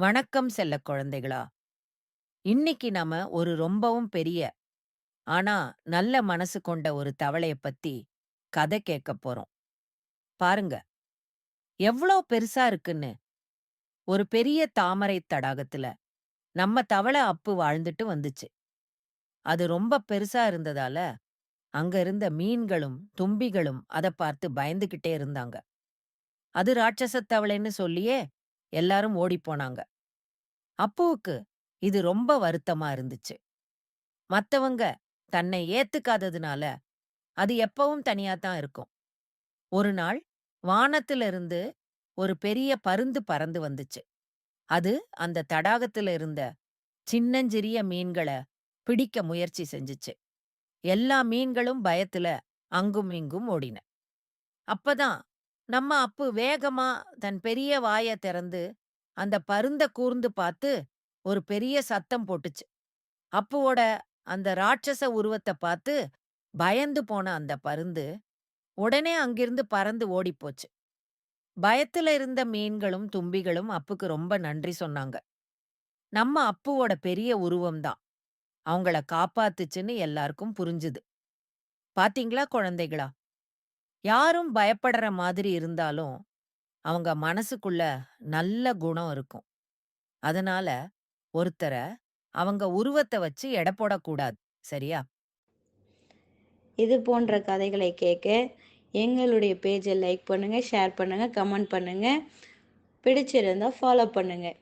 வணக்கம் செல்ல குழந்தைகளா! இன்னிக்கு நாம ஒரு ரொம்பவும் பெரிய, ஆனா நல்ல மனசு கொண்ட ஒரு தவளைய பத்தி கதை கேட்க போறோம். பாருங்க, எவ்ளோ பெருசா இருக்குன்னு. ஒரு பெரிய தாமரைத் தடாகத்துல நம்ம தவளை அப்பு வாழ்ந்துட்டு வந்துச்சு. அது ரொம்ப பெருசா இருந்ததால, அங்க இருந்த மீன்களும், தும்பிகளும் அதை பார்த்து பயந்துகிட்டே இருந்தாங்க. அது ராட்சசத் தவளைன்னு சொல்லியே எல்லாரும் ஓடிப் போனாங்க. அப்புவுக்கு இது ரொம்ப வருத்தமா இருந்துச்சு. மத்தவங்க தன்னை ஏத்துக்காததுனால, அது எப்பவும் தனியாத்தான் இருக்கும். ஒரு நாள் வானத்துல இருந்து ஒரு பெரிய பருந்து பறந்து வந்துச்சு. அது அந்த தடாகத்துல இருந்த சின்னஞ்சிறிய மீன்கள பிடிக்க முயற்சி செஞ்சுச்சு. எல்லா மீன்களும் பயத்துல அங்கும் இங்கும் ஓடின. அப்பதான் நம்ம அப்பு வேகமா தன் பெரிய வாய திறந்து அந்த பருந்த கூர்ந்து பார்த்து ஒரு பெரிய சத்தம் போட்டுச்சு. அப்புவோட அந்த ராட்சச உருவத்தை பார்த்து பயந்து போன அந்த பருந்து, உடனே அங்கிருந்து பறந்து ஓடிப்போச்சு. பயத்துல இருந்த மீன்களும், தும்பிகளும் அப்புக்கு ரொம்ப நன்றி சொன்னாங்க. நம்ம அப்புவோட பெரிய உருவம் தான் அவங்கள காப்பாத்துச்சுன்னு எல்லாருக்கும் புரிஞ்சுது. பாத்தீங்களா குழந்தைகளா? யாரும் பயப்படுற மாதிரி இருந்தாலும், அவங்க மனசுக்குள்ள நல்ல குணம் இருக்கும். அதனால ஒருத்தர அவங்க உருவத்தை வச்சு எடை போடக்கூடாது. சரியா? இது போன்ற கதைகளை கேட்க எங்களுடைய பேஜை லைக் பண்ணுங்க, ஷேர் பண்ணுங்க, கமெண்ட் பண்ணுங்க. பிடிச்சிருந்தா ஃபாலோ பண்ணுங்க.